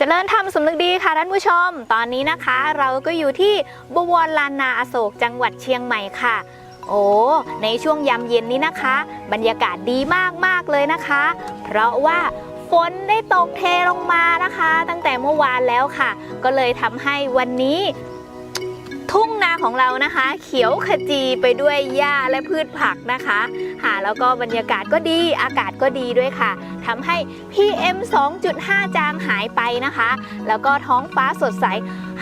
เจริญธรรมสำนึกดีค่ะท่านผู้ชม ตอนนี้นะคะ เราก็อยู่ที่บวรลานนาอโศกจังหวัดเชียงใหม่ค่ะ โอ้ในช่วงยามเย็นนี้นะคะ บรรยากาศดีมากๆเลยนะคะ เพราะว่าฝนได้ตกเทลงมานะคะ ตั้งแต่เมื่อวานแล้วค่ะ ก็เลยทำให้วันนี้ ทุ่งนาของเรานะคะ เขียวขจีไปด้วยหญ้าและพืชผักนะคะค่ะแล้วก็บรรยากาศก็ดีอากาศก็ดีด้วยค่ะทำให้ PM 2.5 จางหายไปนะคะ แล้วก็ท้องฟ้าสดใส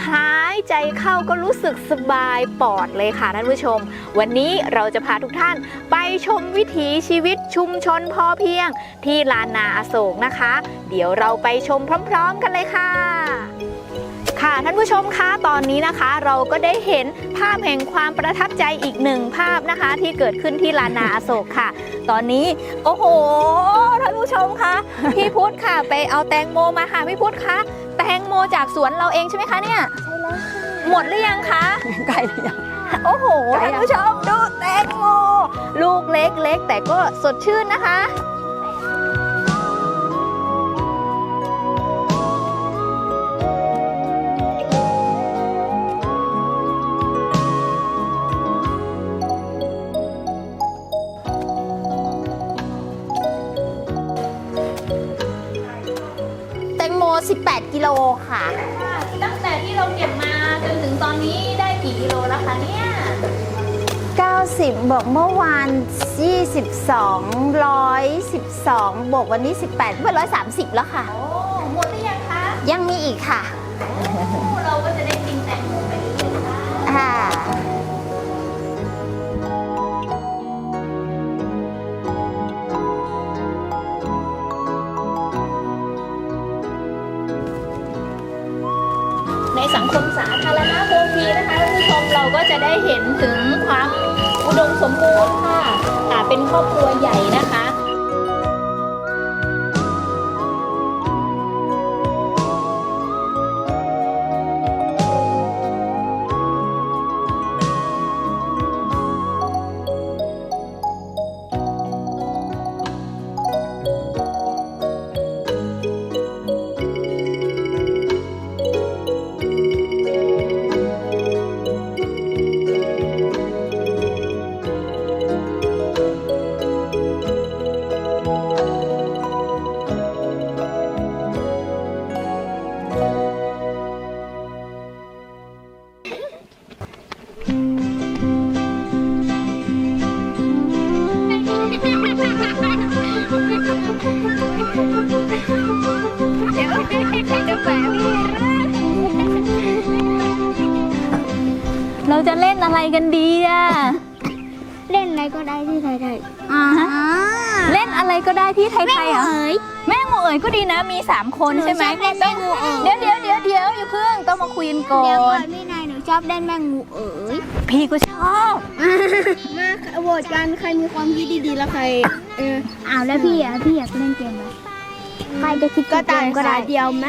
หายใจเข้าก็รู้สึกสบายปอดเลยค่ะท่านผู้ชม วันนี้เราจะพาทุกท่านไปชมวิถีชีวิตชุมชนพอเพียง ที่ลานนาอโศกนะคะ เดี๋ยวเราไปชมพร้อม ๆ กันเลยค่ะ ค่ะท่านผู้ชมคะตอนนี้นะคะ เราก็ได้เห็นภาพแห่งความประทับใจอีกหนึ่งภาพนะคะ ที่เกิดขึ้นที่ลานนาอโศกค่ะ ตอนนี้โอ้โหท่านผู้ชมคะพี่พุทธค่ะ ไปเอาแตงโมมาค่ะพี่พุทธคะแตงโมจากสวนเราเองใช่ไหมคะเนี่ยใช่แล้วค่ะหมดหรือยังคะไก่ยังโอ้โหไกลท่านยังผู้ชมดูแตงโม ลูกเล็กๆแต่ก็สดชื่นนะคะ กิโลค่ะ ตั้งแต่ที่เราเก็บมาจนถึงตอนนี้ได้กี่กิโลแล้วคะเนี่ย 90บอกเมื่อวาน 22 112 บวกวันนี้ 18เป็น130 แล้วค่ะ โอ้หมดหรือยังคะยังมีอีกค่ะเราก็จะได้กินแตงโมไปเรื่อยๆค่ะค่ะ ทีนะคะท่านผู้ชมเราก็จะได้เห็นถึงความอุดมสมบูรณ์ค่ะอ่เป็นครอบครัวใหญ่นะคะ เล่นอะไรก็ได้ที่ไทยๆอะเอ๋ยแม่งูเอ๋ยก็ดีนะ มี 3 คนใช่ไหมหนูชอบเล่นแม่งูเอ๋ยเดี๋ยวเดี๋ยวเดี๋ยวเดี๋ยวอย่าเพิ่งต้องมาคุยกันก่อเดี๋ยวก่อน นพี่นายหนูชอบเล่นแมงงูเอ๋ยพี่ก็ชอบ มาโหวตกันใครมีความคิดดีๆแล้วใครเอออ้าวแล้วพี่อะพี่อยากเล่นเกมอะไรใครจะคิดก็ตายก็ได้เดียวไหม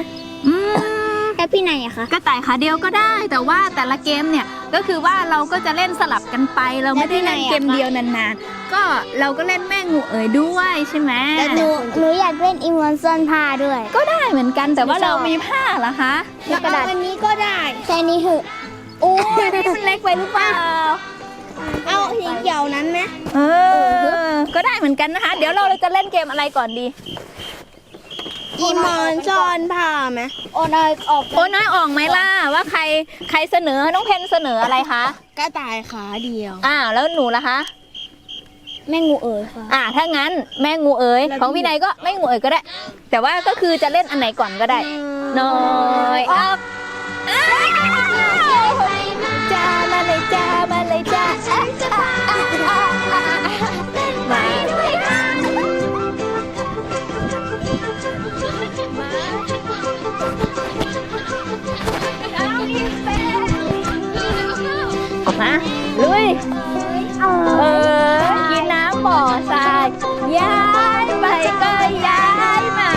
อืมแล้วพี่นายอะคะกระต่ายขาเดียวก็ได้ แต่ว่าแต่ละเกมเนี่ย ก็คือว่าเราก็จะเล่นสลับกันไป เราไม่ได้เล่นเกมเดียวนานๆ ก็เราก็เล่นแม่งูเอ๋ยด้วยใช่ไหมแล้วหนูหนูอยากเล่นอิงวันซ่อนผ้าด้วย ก็ได้เหมือนกันแต่ว่าไม่ชเราอบมีผ้าเหรอคะแล้วเอาอันนี้ก็ได้แค่นี้เหอะโอ้ยนี่มันเล็กไปหรือเปล่าเอาสีเขียวนั้นไหมเออก็ได้เหมือนกันนะคะ เดี๋ยวเราจะเล่นเกมอะไรก่อนดี อีมอนซ่อนผ้าไหมโอ้นายออกโอ้น้อยออกไหมล่ะว่าใครใครเสนอน้องเพนเสนออะไรคะกระต่ายขาเดียวอ้าวแล้วหนูล่ะคะแม่งูเอ๋ยค่ะอ่าถ้างั้นแม่งูเอ๋ยแล้วของพี่นายก็แม่งูเอ๋ยก็ได้ แต่ว่าก็คือจะเล่นอันไหนก่อนก็ได้ น้อยออก ออกมาลุยเออกินน้ำบ่อทราย ย้ายไปก็ย้ายมา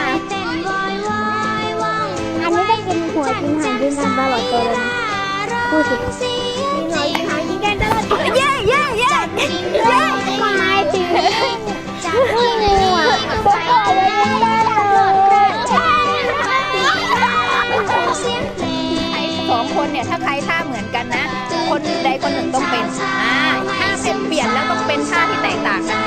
อันนี้ได้กินหัวกินหางกินกันตลอดตัวเลยนะพูดสิกินหัวกินหางกินกันต เนี่ยถ้าใครท่าเหมือนกันนะ คนใดคนหนึ่งต้องเป็นอ่าถ้าเสร็จเปลี่ยนแล้วต้องเป็นท่าที่แตกต่างกัน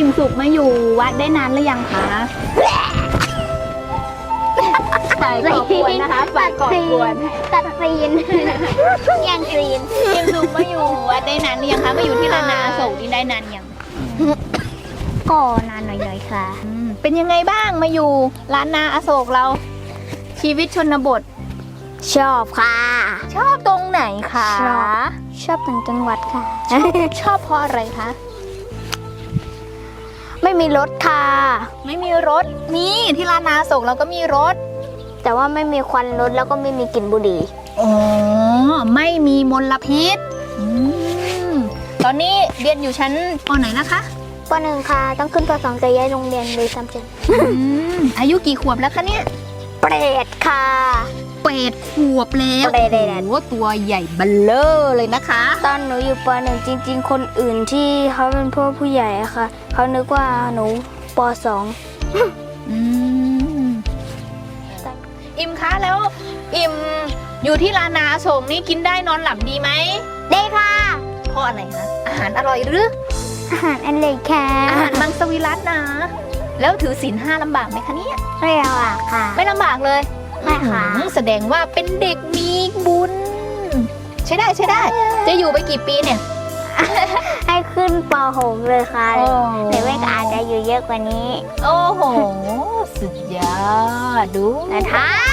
อิมสุกมาอยู่วัดได้นานหรือยังคะฝ่ายก่อกวนนะคะฝ่ายก่อกวนตัดซีนแย่งซีนอิมสุกมาอยู่วัดได้นานหรือยังคะมาอยู่ที่ลานาอโศกนี่ได้นานยังก็นานหน่อยๆค่ะอืมเป็นยังไงบ้างมาอยู่ลานนาอโศกเรา ชีวิตชนบท ชอบค่ะ ชอบตรงไหนคะชอบชอบต่างจังหวัดค่ะ ชอบเพราะอะไรคะ ไม่มีรถค่ะ ไม่มีรถนี่ที่ลานนาอโศกเราก็มีรถ แต่ว่าไม่มีควันรถแล้วก็ไม่มีกลิ่นบุหรี่อ๋อไม่มีมลพิษอืมตอนนี้เรียนอยู่ชั้นปไหนนะคะ ปหนึ่งค่ะ ต้องขึ้นปสองจะย้ายโรงเรียนเลยซ้ำเจนอืมอายุกี่ขวบแล้วคะเนี่ย เปรตค่ะ เปดขวบแล้วเปรตโอ้โหตัวใหญ่เบัลเลอร์เลยนะคะ ตอนหนูอยู่ปหนึ่งจริง ๆ คนอื่นที่เขาเป็นพวกผู้ใหญ่อะค่ะเขานึกว่าหนูปสองอืมอิมคะแล้ว อิมอยู่ที่ลานาอโศกนี่กินได้นอนหลับดีไหมได้ค่ะเพราะอะไรคะอาหารอร่อยหรืออาหารอันเล็กค่ะอาหารมังสวิรัตนะ แล้วถือศีลห้าลำบากไหมคะเนี่ยไม่เอาอะค่ะ ไม่ลำบากเลย ไม่ค่ะ อืมแสดงว่าเป็นเด็กมีบุญ ใช่ได้ใช่ได้ จะอยู่ไปกี่ปีเนี่ยให้ขึ้นปหกเลยค่ะหรือไม่ก็อาจจะอยู่เยอะกว่านี้ โอ้โห สุดยอดดู นะคะ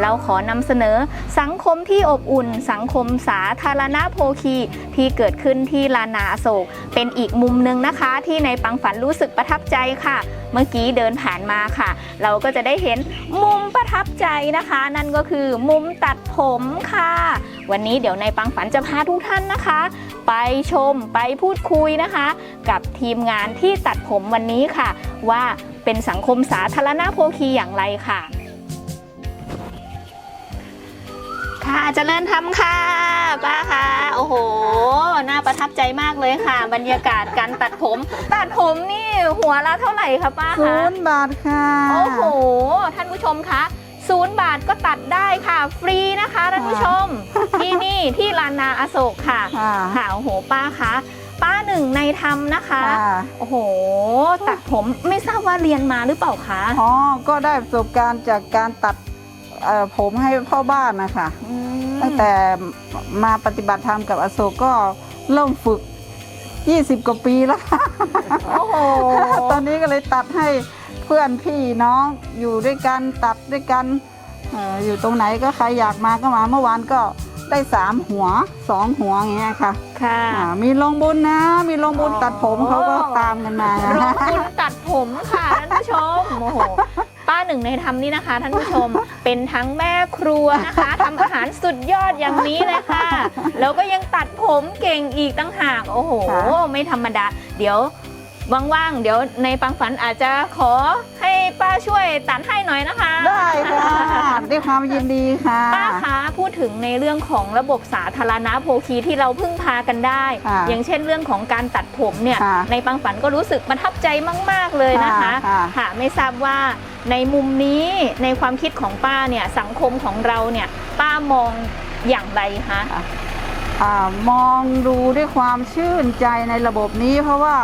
เราขอนำเสนอสังคมที่อบอุ่น สังคมสาธารณโภคีที่เกิดขึ้นที่ลานาโศก เป็นอีกมุมหนึ่งนะคะ ที่ในปังฝันรู้สึกประทับใจค่ะ เมื่อกี้เดินผ่านมาค่ะ เราก็จะได้เห็นมุมประทับใจนะคะ นั่นก็คือมุมตัดผมค่ะ วันนี้เดี๋ยวในปังฝันจะพาทุกท่านนะคะ ไปชมไปพูดคุยนะคะ กับทีมงานที่ตัดผมวันนี้ค่ะ ว่าเป็นสังคมสาธารณโภคีอย่างไรค่ะ ค่ะเจริญธรรมค่ะ ป้าค่ะ โอ้โห น่าประทับใจมากเลยค่ะ บรรยากาศการตัดผม ตัดผมนี่หัวละเท่าไหร่คะป้าศูคะนย์บาทค่ะ โอ้โห ท่านผู้ชมคะศูนย์บาทก็ตัดได้ค่ะ ฟรีนะคะท่านผู้ชม ที่นี่ที่ลานนาอโศกค่ะค่ะค่ะโอ้โห ป้าคะป้าหนึ่งในธรรมนะคะ ค่ะโอ้โห ตัดผมไม่ทราบว่าเรียนมาหรือเปล่าคะ อ๋อก็ได้ประสบการณ์จากการตัด เอ่อผมให้พ่อบ้านนะคะอืมตั้งแต่มาปฏิบัติธรรมกับอโศกก็เริ่มฝึก 20 กว่าปีแล้วค่ะโอ้โหตอนนี้ก็เลยตัดให้เพื่อนพี่น้องอยู่ด้วยกันตัดด้วยกันเอ่ออยู่ตรงไหนก็ใครอยากมาก็มาเมื่อวานก็ได้สามหัวสองหัวอย่างเงี้ยค่ะค่ะอ่ามีลงบุญนะ มีลงบุญตัดผมเขาก็ตามกันมาโรงบุญตัดผมค่ะท่านผู้ชมโอ้โห ป้าหนึ่งในธรรมนี่นะคะ ท่านผู้ชม เป็นทั้งแม่ครัวนะคะทำอาหารสุดยอดอย่างนี้เลยค่ะ แล้วก็ยังตัดผมเก่งอีกตั้งหาก โอ้โห ไม่ธรรมดา เดี๋ยว ว่างๆ เดี๋ยวในปังฝันอาจจะขอให้ป้าช่วยตัดให้หน่อยนะคะได้ค่ะเด้วยความยินดีค่ะ ป้าคะพูดถึงในเรื่องของระบบสาธารณโภคีที่เราพึ่งพากันได้ค่ะอย่างเช่นเรื่องของการตัดผมเนี่ยค่ะในปังฝันก็รู้สึกประทับใจมาก ๆเลยนะคะค่ะค่ะค่ะไม่ทราบว่าในมุมนี้ในความคิดของป้าเนี่ยสังคมของเราเนี่ยป้ามองอย่างไรคะอ่ามองดูด้วยความชื่นใจในระบบนี้เพราะว่า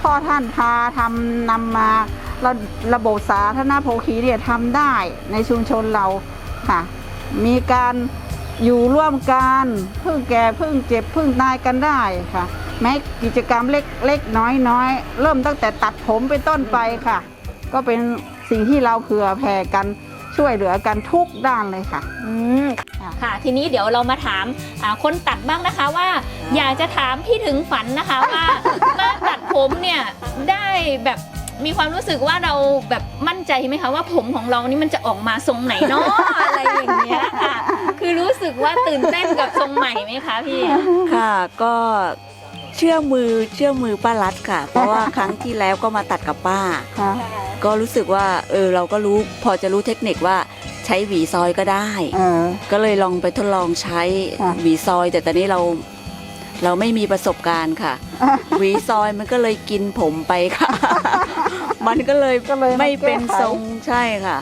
พ่อท่านพาทำนำมาระระบบสาธารณโภคีเนี่ยทำได้ในชุมชนเราค่ะ มีการอยู่ร่วมกันพึ่งแก่พึ่งเจ็บพึ่งตายกันได้ค่ะ แม้กิจกรรมเล็กเล็กน้อยน้อยเริ่มตั้งแต่ตัดผมเป็นต้นไปค่ะ ก็เป็นสิ่งที่เราเผื่อแผ่กันช่วยเหลือกันทุกด้านเลยค่ะ อืม ค่ะ ทีนี้เดี๋ยวเรามาถามอ่าคนตัดบ้างนะคะว่า อยากจะถามพี่ถึงฝันนะคะว่ามาตัดผมเนี่ยได้แบบมีความรู้สึกว่าเราแบบมั่นใจไหมคะว่าผมของเรานี่มันจะออกมาทรงไหนเนาะอะไรอย่างเงี้ยค่ะ คือรู้สึกว่าตื่นเต้นกับทรงใหม่ไหมคะพี่ค่ะก็เชื่อมือเชื่อมือป้ารัดค่ะ เพราะว่าครั้งที่แล้วก็มาตัดกับป้าค่ะก็รู้สึกว่าเออเราก็รู้พอจะรู้เทคนิคว่าใช้หวีซอยก็ได้ เออ ก็เลยลองไปทดลองใช้ค่ะ หวีซอย แต่ตอนนี้เราเราไม่มีประสบการณ์ค่ะ หวีซอยมันก็เลยกินผมไปค่ะ มันก็เลยก็เลยไม่เป็นแก้ไข ทรงใช่ค่ะ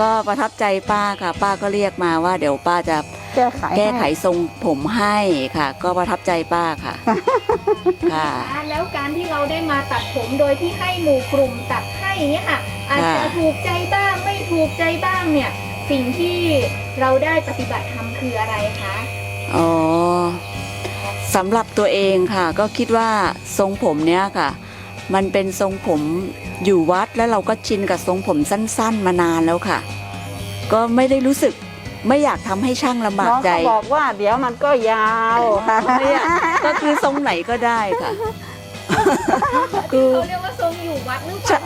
ก็ประทับใจป้าค่ะ ป้าก็เรียกมาว่า เดี๋ยวป้าจะแก้ไขแก้ไขให้ทรงผมให้ค่ะ ก็ประทับใจป้าค่ะ ค่ะแล้วการที่เราได้มาตัดผมโดยที่ให้หมู่กลุ่มตัดให้เนี่ยค่ะ อาจจะค่ะถูกใจบ้างไม่ถูกใจบ้างเนี่ย สิ่งที่เราได้ปฏิบัติทำคืออะไรคะอ๋อสำหรับตัวเองค่ะ ก็คิดว่าทรงผมเนี้ยค่ะ มันเป็นทรงผมอยู่วัดแล้วเราก็ชินกับทรงผมสั้น ๆ มานานแล้วค่ะ ก็ไม่ได้รู้สึกไม่อยากทำให้ช่างลำบากน้องใจ เขาบอกว่าเดี๋ยวมันก็ยาวค่ะไม่อยากก็คือทรงไหนก็ได้ค่ะ คือ เขาเรียกว่าทรงอยู่วัดหรือเปล่า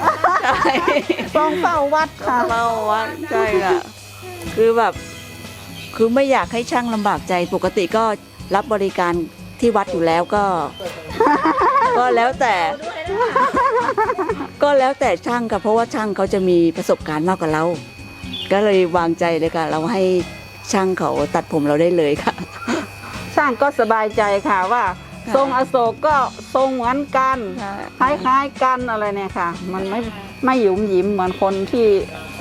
ใช่ทรงเฝ้าวัดค่ะเราว่าใช่ค่ะ คือแบบคือไม่อยากให้ช่างลำบากใจปกติก็รับบริการที่วัดอยู่แล้วก็ ก็แล้วแต่ก็แล้วแต่ช่างค่ะเพราะว่าช่างเขาจะมีประสบการณ์มากกว่าเรา ก็เลยวางใจเลยค่ะ เราให้ช่างเขาตัดผมเราได้เลยค่ะ ช่างก็สบายใจค่ะว่า ค่ะทรงอโศกก็ทรงเหมือนกัน คล้ายๆกันอะไรเนี่ยค่ะ มันไม่ไม่หยุมหยิมเหมือนคนที่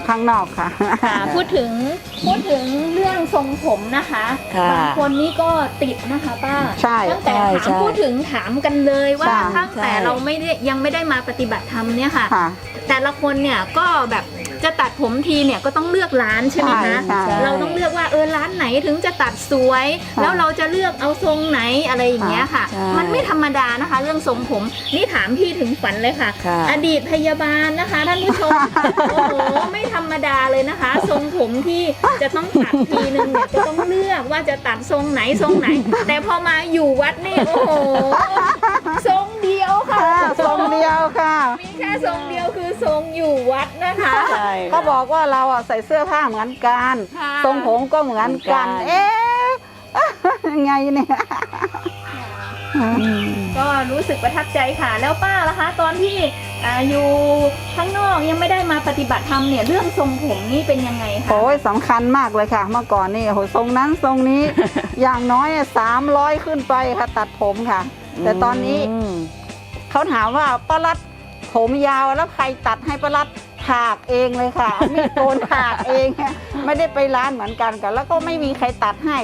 ข้างนอกค่ะ ค่ะพูดถึงพูดถึงเรื่องทรงผมนะคะค่ะบางคนนี่ก็ติดนะคะป้าใช่ตั้งแต่ใช่ถามใช่พูดถึงถามกันเลยว่าใช่ ตั้งแต่ใช่ เราไม่ได้ยังไม่ได้มาปฏิบัติธรรมเนี่ยค่ะ ค่ะ แต่ละคนเนี่ยก็แบบ จะตัดผมทีเนี่ยก็ต้องเลือกร้านใช่ไหมคะใช่ใช่ เราต้องเลือกว่าเออร้านไหนถึงจะตัดสวยค่ะแล้วเราจะเลือกเอาทรงไหนอะไรอย่างเงี้ยค่ะ ใช่มันไม่ธรรมดานะคะ เรื่องทรงผมนี่ถามพี่ถึงฝันเลยค่ะ ค่ะ อดีตพยาบาลนะคะท่านผู้ชมโอ้โหไม่ธรรมดาเลยนะคะ ทรงผมที่จะต้องตัดทีนึงเนี่ยจะต้องเลือกว่าจะตัดทรงไหนทรงไหน แต่พอมาอยู่วัดนี่โอ้โห รงเดียวค่ะ มีแค่ทรงเดียวคือทรงอยู่วัดนะคะ ใช่เขาบอกว่าเราอะใส่เสื้อผ้าเหมือนกัน ค่ะ ทรงผมก็เหมือนกัน เหมือนกัน เอ๊ะ ยังไงเนี่ย ก็รู้สึกประทับใจค่ะ แล้วป้าล่ะคะ ตอนที่อ่าอยู่ข้างนอกยังไม่ได้มาปฏิบัติธรรมเนี่ยเรื่องทรงผมนี่เป็นยังไงคะโอ้ยสำคัญมากเลยค่ะ เมื่อก่อนนี่โอ้โหทรงนั้นทรงนี้ อย่างน้อยสามร้อยขึ้นไปค่ะ ตัดผมค่ะ แต่ตอนนี้ ม เขาถามว่าป้ารัดผมยาวแล้วใครตัดให้ป้ารัดถากเองเลยค่ะเอามีดโกนถากเองไม่ได้ไปร้านเหมือนกันกันแล้วก็ไม่มีใครตัดให้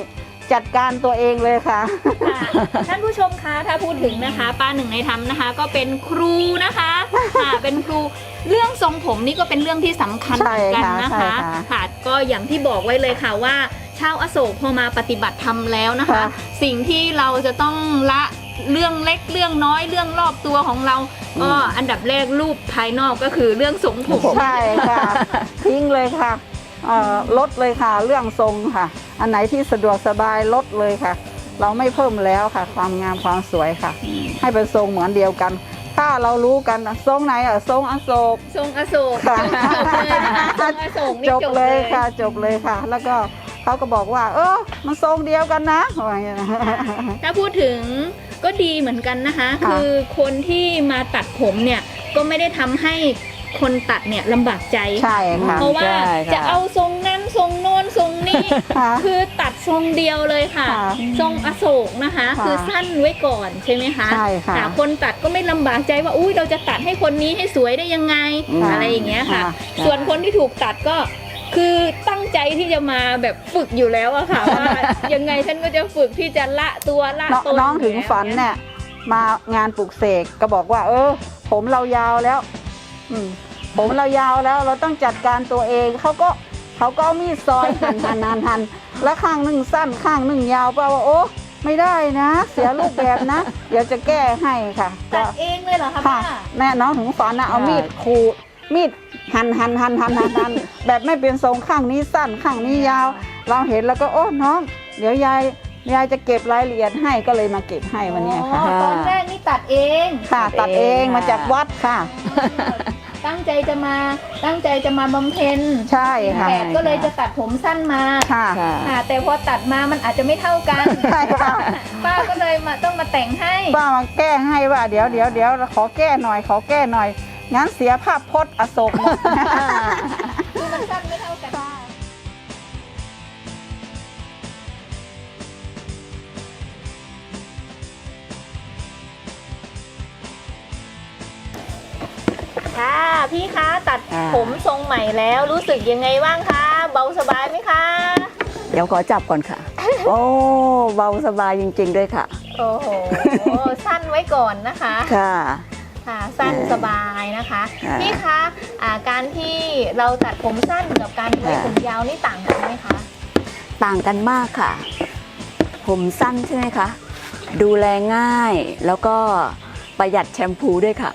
จัดการตัวเองเลยค่ะค่ะท่านผู้ชมคะถ้าพูดถึงนะคะ ป้าหนึ่งในธรรมนะคะ ก็เป็นครูนะคะค่ะเป็นครูเรื่องทรงผมนี่ก็เป็นเรื่องที่สำคัญเหมือนกันนะใช่คะค่ะค่ะก็อย่างที่บอกไว้เลยค่ะว่าชาวอโศกพอมาปฏิบัติธรรมแล้วนะคะค่ะสิ่งที่เราจะต้องละ เรื่องเล็กเรื่องน้อยเรื่องรอบตัวของเราก็อันดับแรกรูปภายนอกก็คือเรื่องทรงผมใช่ค่ะ ทิ้งเลยค่ะเอ่อลดเลยค่ะ เรื่องทรงค่ะ อันไหนที่สะดวกสบายลดเลยค่ะ เราไม่เพิ่มแล้วค่ะ ความงามความสวยค่ะ ให้เป็นทรงเหมือนเดียวกัน ถ้าเรารู้กันนะทรงไหนอะทรงอโศกทรงอโศกค่ะจบเลยนะคะทรงอโศกนี่จบจบเลเลยยค่ะจบเลยค่ะ แล้วก็เขาก็บอกว่า เออมันทรงเดียวกันนะอะไรอย่างเงี้ยถ้าพูดถึง ก็ดีเหมือนกันนะคะ ค่ะ คือคนที่มาตัดผมเนี่ยก็ไม่ได้ทำให้คนตัดเนี่ยลำบากใจ ใช่ค่ะ เพราะว่าใช่ค่ะ จะเอาทรงนั้นทรงโน้นทรงค่ะ คือตัดทรงเดียวเลยค่ะ ค่ะทรงอโศกนะคะ ค่ะคือสั้นไว้ก่อนใช่ไหมคะใช่ค่ะคนตัดก็ไม่ลำบากใจว่าอุ้ยเราจะตัดให้คนนี้ให้สวยได้ยังไงค่ะอะไรอย่างเงี้ยค่ะ ค่ะ ส่วนคนที่ถูกตัดก็ คือตั้งใจที่จะมาแบบฝึกอยู่แล้วอะค่ะว่ายังไงฉันก็จะฝึกที่จะละตัวละน้องตนน้องถึงฝันเนี่ยมางานปลูกเสกก็บอกว่า เออ ผมเรายาวแล้ว อืมผมเรายาวแล้วเราต้องจัดการตัวเองเขาก็เขาก็เอามีดซอยหั่นหั่นหั่นหั่นแล้วข้างหนึ่งสั้นข้างหนึ่งยาวเปล่าว่าโอ้ไม่ได้นะ เสียรูปแบบนะ เดี๋ยวจะแก้ให้ค่ะตัก็ดเองเลยเหรอคะค่ะป้าแม่น้องถึงฝันนะเอามีดขูดมีด หั่นหั่นหั่นหั่นหั่นหั่นแบบไม่เป็นทรงข้างนี้สั้นข้างนี้ยาว เราเห็นแล้วก็โอ้น้อง เดี๋ยวยายยายจะเก็บรายละเอียดให้ก็เลยมาเก็บให้วันเนี้ยค่ะ อ๋อตอนแรกนี่ตัดเองค่ะ ตัดเองมาจากวัดค่ะ ตั้งใจจะมาตั้งใจจะมาบำเพ็ญใช่ค่ะแปดก็เลยจะตัดผมสั้นมาค่ะค่ะ ค่ะ แต่พอตัดมามันอาจจะไม่เท่ากันใช่ค่ะ ป้าก็เลยมาต้องมาแต่งให้ป้ามาแก้ให้ว่าเดี๋ยวเดี๋ยวเดี๋ยวขอแก้หน่อยขอแก้หน่อย งั้นเสียภาพพจน์อโศกหมดคือมันสั้นไม่เท่ากันค่ะ พี่คะตัดอ่าผมทรงใหม่แล้วรู้สึกยังไงบ้างคะ เบาสบายไหมคะ เดี๋ยวขอจับก่อนค่ะ โอ้เบาสบายจริง ๆ ด้วยค่ะ โอ้โหสั้นไว้ก่อนนะคะ ค่ะ ค่ะสั้นสบายนะคะค่ะพี่คะอ่าการที่เราตัดผมสั้นกับการไว้ค่ะผมยาวนี่ต่างกันไหมคะ ต่างกันมากค่ะ ผมสั้นใช่ไหมคะ ดูแลง่ายแล้วก็ประหยัดแชมพูด้วยค่ะ